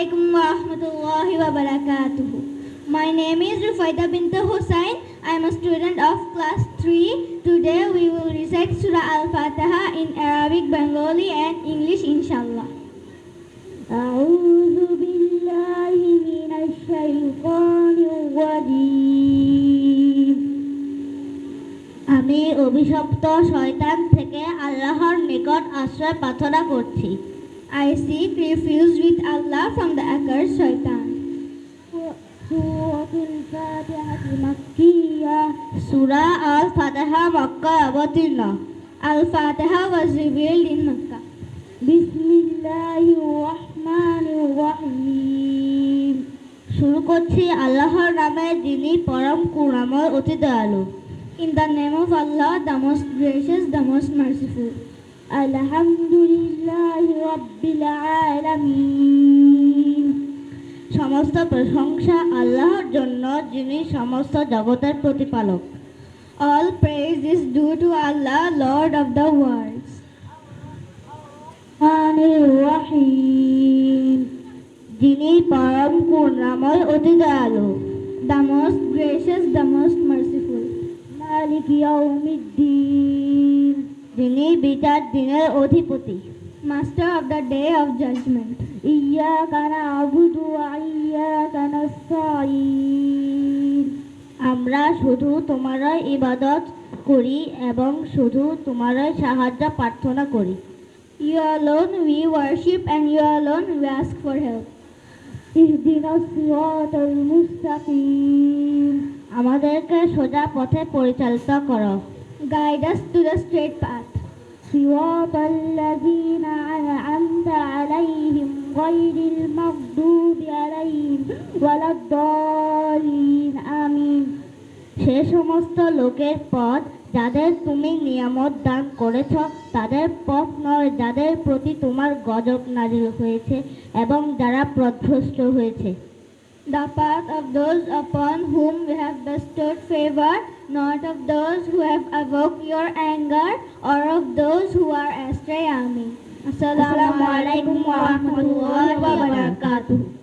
alaikum wa rahmatullahi wa barakatuh. My name is Rufaida bint Hussain. I am a student of class 3. Today we will recite Surah Al-Fatiha in Arabic, Bengali and English inshallah. أعوذ بالله من الشيطان الرجيم আমি অভিশপ্ত শয়তান থেকে আল্লাহর নিকট আশ্রয় প্রার্থনা করছি I seek refuge with Allah from the accursed shaitan. ফাতিহা মক্কায় অবতীর্ণ আল ফাতিহা was revealed in Makkah. রহিম শুরু করছি আল্লাহর নামে যিনি পরম করুণাময় অতি দয়ালু In the name of Allah, the most gracious, the most merciful. আলহামদুলিল্লাহ রাব্বিল আলামিন। সমস্ত প্রশংসা আল্লাহর জন্য যিনি সমস্ত জগতের প্রতিপালক। Praise is due to Allah, Lord of the worlds. রহিম। যিনি পরম করুণাময় অতি দয়ালু। The most gracious, the most merciful. মালিক ইয়াউমিদ্দিন। যিনি বিচার দিনের অধিপতি। Master of the day of judgment ইয়াকা না'বুদু ওয়া ইয়াকা নাস্তাঈন আমরা শুধু তোমারই ইবাদত করি এবং শুধু তোমারই সাহায্য প্রার্থনা করি। Worship and you alone we ask for help. ইহদিনাস সিরাতাল মুস্তাকিম। আমাদেরকে সোজা পথে পরিচালিত করো। Guide us to the straight path সিরাতাল লাযিনা আন'আমতা আলাইহিম গায়রিল মাগদুবি আলাইহিম ওয়ালাদ-দাল্লিন আমিন সে সমস্ত লোকের পথ যাদের তুমি নিয়ামত দান করেছ, তাদের পথ নয়, যাদের প্রতি তোমার গজব নাজিল হয়েছে এবং যারা প্রধ্বস্ত হয়েছে। The path of those upon whom we have bestowed favor, not of those who have evoked your anger, or of those who are astray. Amin. Assalamu alaikum wa rahmatullahi wa barakatuh.